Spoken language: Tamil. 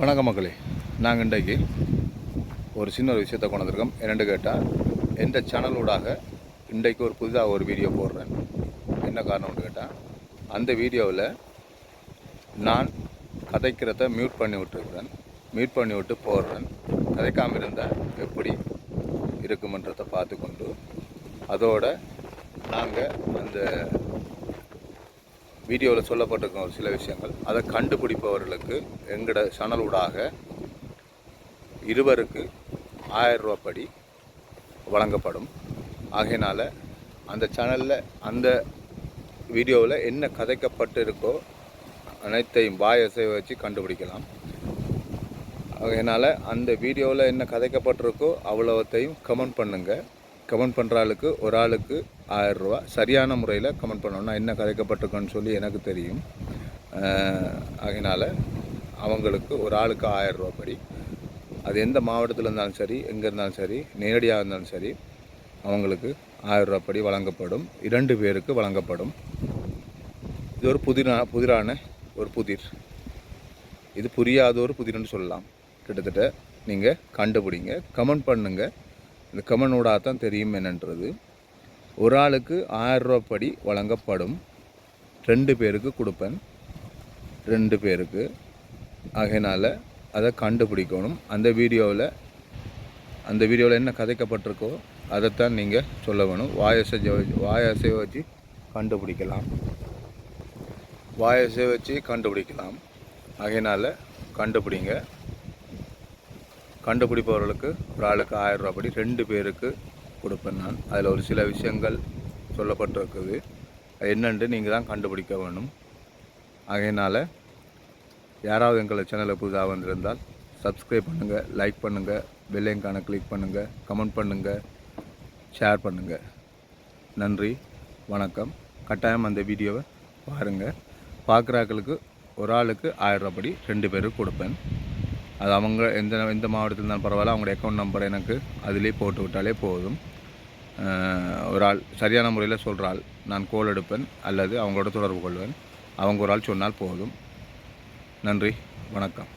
வணக்கம் மக்களே. நாங்கள் இன்றைக்கு ஒரு சின்ன ஒரு விஷயத்தை கொண்டு வந்திருக்கோம். என்னென்னு கேட்டால் எந்த சேனலூடாக இன்றைக்கு ஒரு புதிதாக ஒரு வீடியோ போடுறேன். என்ன காரணம்னு கேட்டால் அந்த வீடியோவில் நான் கதைக்கிறத மியூட் பண்ணி விட்டுருக்குறேன். மியூட் பண்ணி விட்டு போடுறேன். கதைக்காமல் இருந்தால் எப்படி இருக்குமன்றதை பார்த்துக்கொண்டு அதோட நாங்கள் அந்த வீடியோவில் சொல்லப்பட்டிருக்கும் ஒரு சில விஷயங்கள். அதை கண்டுபிடிப்பவர்களுக்கு எங்களோட சேனலூடாக இருவருக்கு ஆயிரம் ரூபா படி வழங்கப்படும். ஆகையினால் அந்த சேனலில் அந்த வீடியோவில் என்ன கதைக்கப்பட்டு இருக்கோ அனைத்தையும் வாயசை வச்சு கண்டுபிடிக்கலாம். அதனால் அந்த வீடியோவில் என்ன கதைக்கப்பட்டிருக்கோ அவ்வளோத்தையும் கமெண்ட் பண்ணுங்கள் கமெண்ட் பண்ணுற ஆளுக்கு ஒரு ஆளுக்கு ஆயரூவா சரியான முறையில் கமெண்ட் பண்ணோன்னா என்ன கதைக்கப்பட்டிருக்குன்னு சொல்லி எனக்கு தெரியும். அதனால் அவங்களுக்கு ஒரு ஆளுக்கு ஆயரூவா படி. அது எந்த மாவட்டத்தில் இருந்தாலும் சரி எங்கே இருந்தாலும் சரி நேரடியாக இருந்தாலும் சரி அவங்களுக்கு ஆயரூவா படி வழங்கப்படும். இரண்டு பேருக்கு வழங்கப்படும். இது ஒரு புதிரா புதிரான ஒரு புதிர். இது புரியாத ஒரு புதிர்னு சொல்லலாம். கிட்டத்தட்ட நீங்கள் கண்டுபிடிங்க கமெண்ட் பண்ணுங்கள் இந்த கமெண்ட் ஊடாக தான் தெரியும் என்னன்றது. ஒரு ஆளுக்கு ஆயிரம் படி வழங்கப்படும். ரெண்டு பேருக்கு கொடுப்பேன். ரெண்டு பேருக்கு. ஆகையினால் அதை கண்டுபிடிக்கணும். அந்த வீடியோவில் அந்த வீடியோவில் என்ன கதைக்கப்பட்டிருக்கோ அதைத்தான் நீங்கள் சொல்ல வேணும் வாயசை வாயசை வச்சு கண்டுபிடிக்கலாம். வாயசை வச்சு கண்டுபிடிக்கலாம். ஆகையினால் கண்டுபிடிங்க. கண்டுபிடிப்பவர்களுக்கு ஒரு ஆளுக்கு ஆயிரம் ரூபா படி ரெண்டு பேருக்கு கொடுப்பேன் நான். அதில் ஒரு சில விஷயங்கள் சொல்லப்பட்டிருக்குது. அது என்னென்று நீங்கள் தான் கண்டுபிடிக்க வேணும். ஆகையினால் யாராவது எங்களை சேனலில் புதுசாக வந்திருந்தால் சப்ஸ்கிரைப் பண்ணுங்கள் லைக் பண்ணுங்கள் பெல்லைங்கான கிளிக் பண்ணுங்கள் கமெண்ட் பண்ணுங்கள் ஷேர் பண்ணுங்கள் நன்றி வணக்கம். கட்டாயம் அந்த வீடியோவை பாருங்கள் பார்க்குறாக்களுக்கு ஒரு ஆளுக்கு ஆயிரம் ரூபா படி ரெண்டு பேருக்கு கொடுப்பேன். அது அவங்க எந்த எந்த மாவட்டத்தில் இருந்தாலும் பரவாயில்ல. அவங்களோட அக்கௌண்ட் நம்பர் எனக்கு அதிலே போட்டு விட்டாலே போதும். ஒரு ஆள் சரியான முறையில் சொல்கிற ஆள் நான் கோல் எடுப்பேன் அல்லது அவங்களோட தொடர்பு கொள்வேன். அவங்க ஒரு ஆள் சொன்னால் போதும். நன்றி. வணக்கம்.